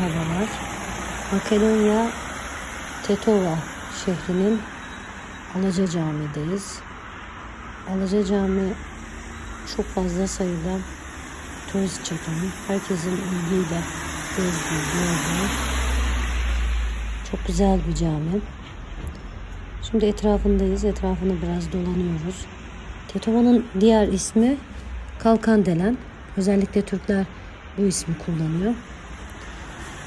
merhabalar. Makedonya Tetova şehrinin Alaca Camii'deyiz. Alaca Cami çok fazla sayıda turist çeken, herkesin ilgiyle gezdiği, gördüğü çok güzel bir cami. Şimdi etrafındayız. Etrafını biraz dolanıyoruz. Tetova'nın diğer ismi Kalkandelen. Özellikle Türkler bu ismi kullanıyor.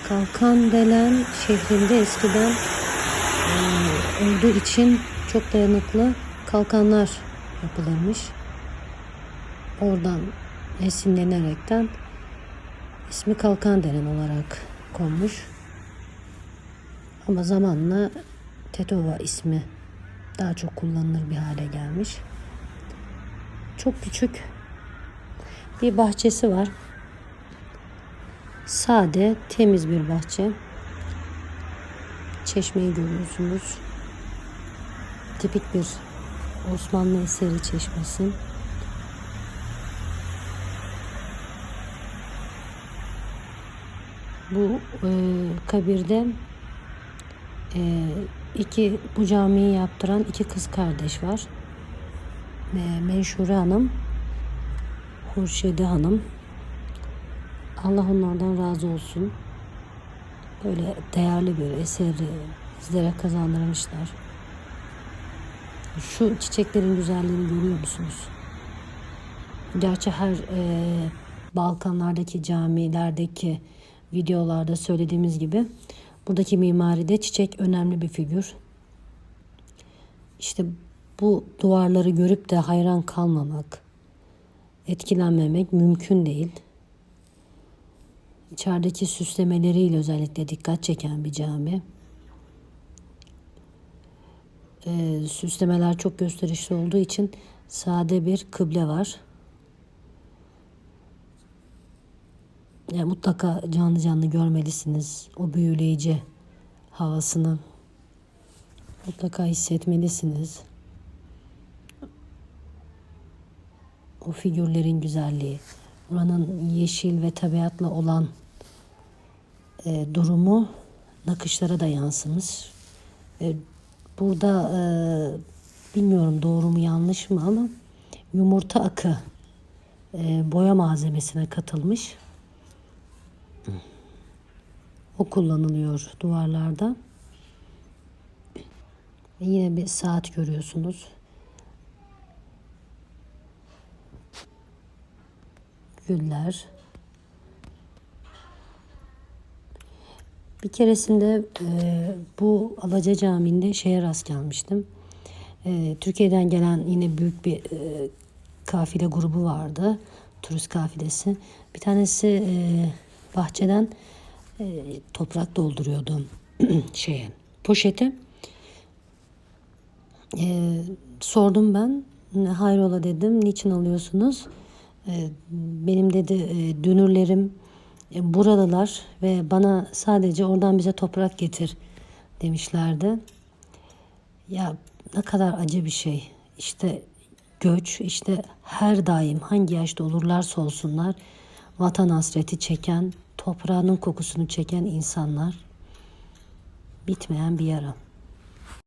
Kalkandelen şehrinde eskiden olduğu için çok dayanıklı kalkanlar yapılırmış. Oradan esinlenerekten ismi Kalkandelen olarak konmuş. Ama zamanla Tetova ismi daha çok kullanılır bir hale gelmiş. Çok küçük bir bahçesi var. Sade, temiz bir bahçe. Çeşmeyi görüyorsunuz. Tipik bir Osmanlı eseri çeşmesi. Bu e, kabirde e, iki bu camiyi yaptıran iki kız kardeş var. E, Menşure Hanım, Hurşide Hanım. Allah onlardan razı olsun. Böyle değerli bir eseri bizlere kazandırmışlar. Şu çiçeklerin güzelliğini görüyor musunuz? Gerçi her e, Balkanlardaki camilerdeki videolarda söylediğimiz gibi buradaki mimaride çiçek önemli bir figür. İşte bu duvarları görüp de hayran kalmamak, etkilenmemek mümkün değil. İçerideki süslemeleriyle özellikle dikkat çeken bir cami. Ee, süslemeler çok gösterişli olduğu için sade bir kıble var. Yani mutlaka canlı canlı görmelisiniz. O büyüleyici havasını mutlaka hissetmelisiniz. O figürlerin güzelliği, buranın yeşil ve tabiatla olan e, durumu nakışlara da yansımış. E, burada e, bilmiyorum doğru mu yanlış mı ama yumurta akı e, boya malzemesine katılmış. O kullanılıyor duvarlarda. Ve yine bir saat görüyorsunuz. Güller. Bir keresinde e, bu Alaca Camii'nde şeye rast gelmiştim. E, Türkiye'den gelen yine büyük bir e, kafile grubu vardı. Turist kafilesi. Bir tanesi e, bahçeden e, toprak dolduruyordum şeye poşete. E, sordum ben. Hayrola dedim. Niçin alıyorsunuz? E, benim dedi e, dünürlerim e, buralılar ve bana sadece oradan bize toprak getir demişlerdi. Ya ne kadar acı bir şey. İşte göç, işte her daim hangi yaşta olurlarsa olsunlar vatan hasreti çeken, toprağının kokusunu çeken insanlar bitmeyen bir yara.